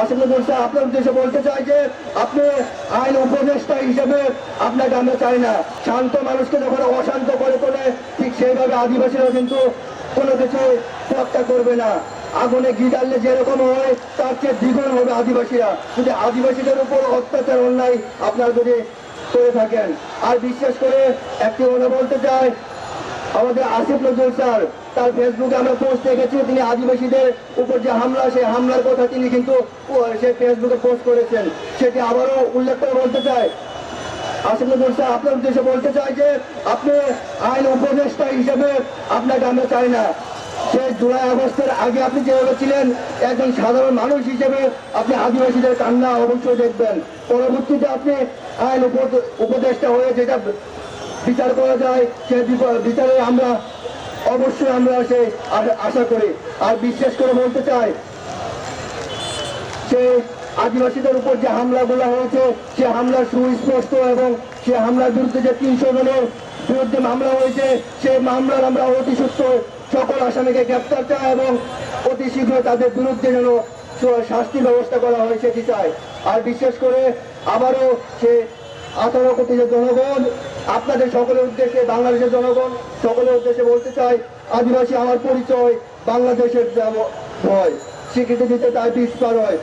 আসলে বলছে আপনার উদ্দেশ্যে বলতে চাই যে আপনি আইন উপদেষ্টা হিসেবে আপনাকে আমরা চাই না। শান্ত মানুষকে যখন অশান্ত করে তোলে, ঠিক সেইভাবে আদিবাসীরা কিন্তু কোনো কিছু হত্যা করবে না। আগুনে ঘি যেরকম হয়, তার চেয়ে দ্বিগুণ হবে আদিবাসীরা। যদি আদিবাসীদের উপর অত্যাচার, অন্যায় আপনারা যদি করে থাকেন। আর বিশেষ করে একটি কথা বলতে চাই আমাদের আসিফ নজরুল স্যার, তার ফেসবুকে আমরা পোস্ট দেখেছি, তিনি আদিবাসীদের উপর যে হামলা, সেই হামলার কথা তিনি কিন্তু সে ফেসবুকে পোস্ট করেছেন। সেটি আবারও উল্লেখ করে বলতে চাই। আসিফ নজরুল স্যার, আপনার উদ্দেশ্যে বলতে চাই যে, আপনি আইন উপদেষ্টা হিসেবে আপনাকে আমরা চাই না। সে জুলাই আগস্টের আগে আপনি যেভাবে ছিলেন, একজন সাধারণ মানুষ হিসেবে আপনি আদিবাসীদের কান্না অবশ্যই দেখবেন। পরবর্তীতে আপনি আইন উপ- উপদেষ্টা হয়ে যেটা বিচার করা যায়, সে বিচারে আমরা অবশ্যই আমরা সে আশা- করি। আর বিশ্বাস করে বলতে চাই, সে আদিবাসীদের উপর যে হামলাগুলো হয়েছে, সে হামলার সুস্পষ্ট এবং সে হামলার বিরুদ্ধে যে তিনশো জনের বিরুদ্ধে মামলা হয়েছে, সে মামলার আমরা অতি সূত্র সকল আসামিকে গ্রেপ্তার চাই এবং অতি শীঘ্র তাদের বিরুদ্ধে যেন শাস্তি ব্যবস্থা করা হয় সেটি চাই। আর বিশেষ করে আবারও সে আঠারো কোটি জনগণ, আপনাদের সকলের উদ্দেশ্যে বাংলাদেশের জনগণ সকলের উদ্দেশ্যে বলতে চাই, আদিবাসী আমার পরিচয় বাংলাদেশের হয়। স্বীকৃতি দিতে তাই বিস্তার হয়।